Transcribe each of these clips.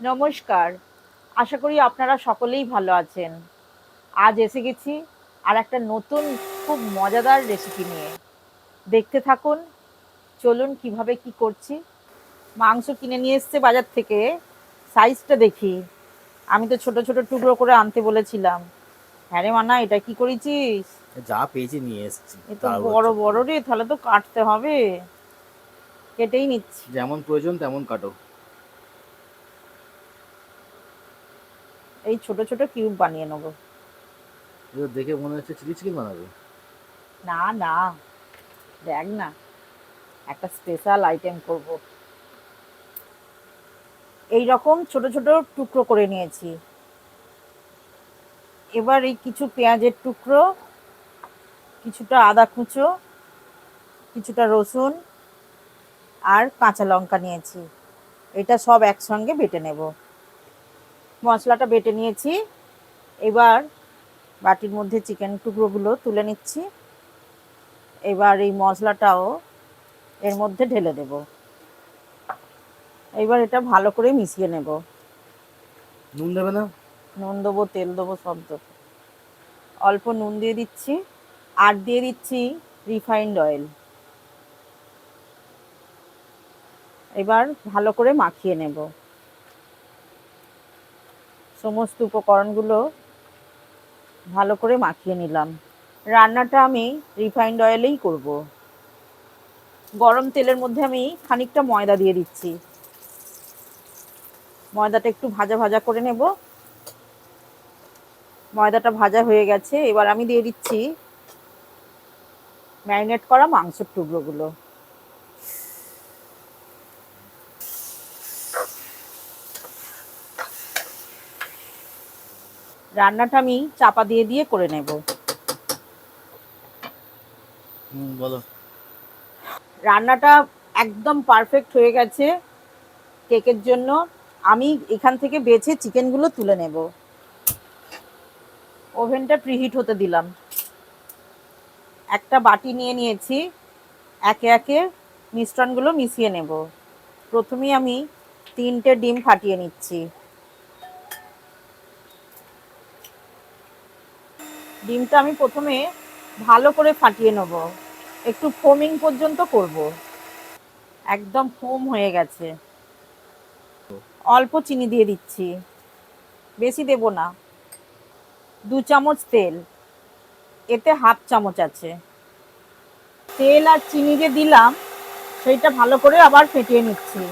নমস্কার। আশা করি আপনারা সকলেই ভালো আছেন। আজ এসে গেছি আর একটা নতুন খুব মজাদার রেসিপি নিয়ে। দেখতে থাকুন চলুন কীভাবে কি করছি। মাংস কিনে নিয়ে এসছে বাজার থেকে সাইজটা দেখি। আমি তো ছোট ছোট টুকরো করে আনতে বলেছিলাম। হ্যাঁ রে মানা এটা কি করেছিস? যা পেয়েছি নিয়ে এসেছি এ তো বড় বড় রে তাহলে তো কাটতে হবে। কেটেই নিচ্ছি। যেমন প্রয়োজন তেমন কাটো। এই ছোট ছোট কিউব বানিয়ে নেব। এগুলো দেখে মনে হচ্ছে চিলি চিকেন বানাবে। না না দেখ না একটা স্পেশাল আইটেম করব। এই রকম ছোট ছোট টুকরো করে নিয়েছি। এবার এই কিছু পেঁয়াজের টুকরো কিছুটা আদা কুচো কিছুটা রসুন আর কাঁচা লঙ্কা নিয়েছি। এটা সব একসঙ্গে বেটে নেব। মশলাটা বেটে নিয়েছি। এবার বাটির মধ্যে চিকেন টুকরোগুলো তুলে নিচ্ছি। এবার এই মশলাটাও এর মধ্যে ঢেলে দেব। এবার এটা ভালো করে মিশিয়ে নেব। নুন দেবে না? নুন দেবো তেল দেবো সব দেবো। অল্প নুন দিয়ে দিচ্ছি। আর দিয়ে দিচ্ছি রিফাইন্ড অয়েল। এবার ভালো করে মাখিয়ে নেব। সমস্ত উপকরণগুলো ভালো করে মাখিয়ে নিলাম। রান্নাটা আমি রিফাইন্ড অয়েলেই করব। গরম তেলের মধ্যে আমি খানিকটা ময়দা দিয়ে দিচ্ছি। ময়দাটা একটু ভাজা ভাজা করে নেব। ময়দাটা ভাজা হয়ে গেছে। এবার আমি দিয়ে দিচ্ছি ম্যারিনেট করা মাংসের টুকরোগুলো। রান্নাটা আমি চাপা দিয়ে দিয়ে করে নেব। হুম বলো। রান্নাটা একদম পারফেক্ট হয়ে গেছে কেকের জন্য। আমি এখান থেকে বেছে চিকেনগুলো তুলে নেব। ওভেনটা প্রিহিট হতে দিলাম। একটা বাটি নিয়ে নিয়েছি। একে একে মিশ্রণগুলো মিশিয়ে নেব। প্রথমেই আমি তিনটে ডিম ফাটিয়ে নিচ্ছি। ডিমটা আমি প্রথমে ভালো করে ফাটিয়ে নেব। একটু ফোমিং পর্যন্ত করব। একদম ফোম হয়ে গেছে। অল্প চিনি দিয়ে দিচ্ছি। বেশি দেব না। দু চামচ তেল। এতে হাফ চামচ আছে। তেল আর চিনি যে দিলাম, সেইটা ভালো করে আবার ফেটিয়ে নিচ্ছি।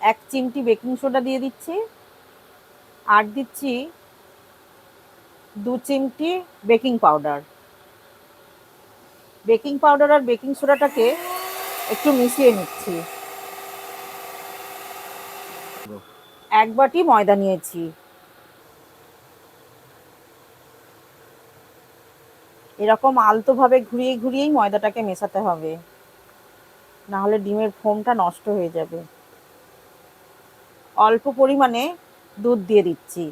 এক চিমটি বেকিং সোডা দিয়ে দিচ্ছি। আর দিচ্ছি দু চিমটি বেকিং পাউডার। বেকিং পাউডার আর বেকিং সোডাটাকে একটু মিশিয়ে নিচ্ছি। এক বাটি ময়দা নিয়েছি। এরকম আলতোভাবে ঘুরিয়ে ঘুরিয়েই ময়দাটাকে মেশাতে হবে। না হলে ডিমের ফোমটা নষ্ট হয়ে যাবে। অল্প পরিমাণে দুধ দিয়ে দিচ্ছি।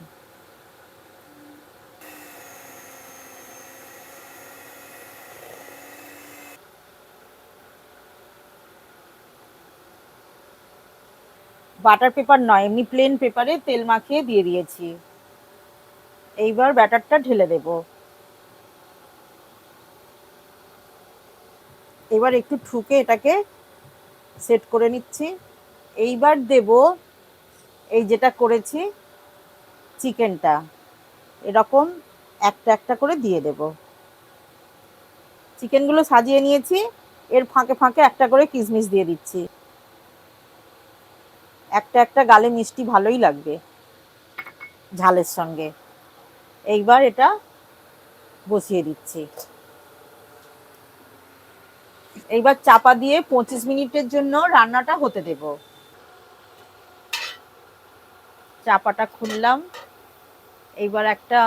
বাটার পেপার নয়, এমনি প্লেন পেপারে তেল মাখিয়ে দিয়ে দিয়েছি। এইবার ব্যাটারটা ঢেলে দেব। এবার একটু ঠুকে এটাকে সেট করে নিচ্ছি। এইবার দেব এই যেটা করেছি, চিকেনটা। এরকম একটা একটা করে দিয়ে দেব। চিকেনগুলো সাজিয়ে নিয়েছি, এর ফাঁকে ফাঁকে একটা করে কিশমিশ দিয়ে দিচ্ছি। একটা একটা গালে মিষ্টি ভালোই লাগবে ঝালের সঙ্গে। এইবার এটা বসিয়ে দিচ্ছি। এইবার চাপা দিয়ে পঁচিশ মিনিটের জন্য রান্নাটা হতে দেব। চাপাটা খুললাম। এইবার একটা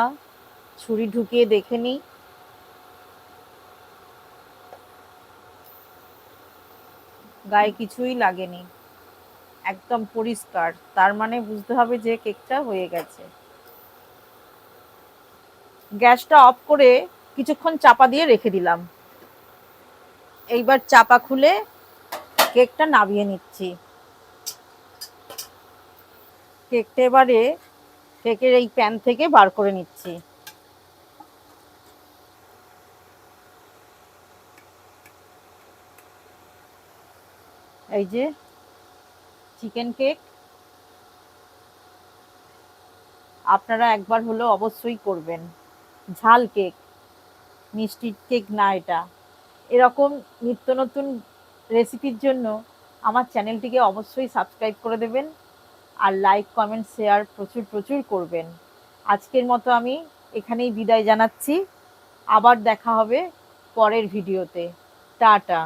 ছুরি ঢুকিয়ে দেখে নিই গায়ে কিছুই লাগেনি। একদম পরিষ্কার। তার মানে বুঝতে হবে যে কেকটা হয়ে গেছে। গ্যাসটা অফ করে কিছুক্ষণ চাপা দিয়ে রেখে দিলাম। এইবার চাপা খুলে কেকটা নামিয়ে নিচ্ছি। কেকটা এবারে কেকের এই প্যান থেকে বার করে নিচ্ছি। এই যে চিকেন কেক আপনারা একবার হলো অবশ্যই করবেন। ঝাল কেক মিষ্টি কেক না এটা। এরকম নিত্য নতুন রেসিপির জন্য আমার চ্যানেলটিকে অবশ্যই সাবস্ক্রাইব করে দেবেন আর লাইক কমেন্ট শেয়ার প্রচুর প্রচুর করবেন। আজকের মতো আমি এখানেই বিদায় জানাচ্ছি। আবার দেখা হবে পরের ভিডিওতে টাটা।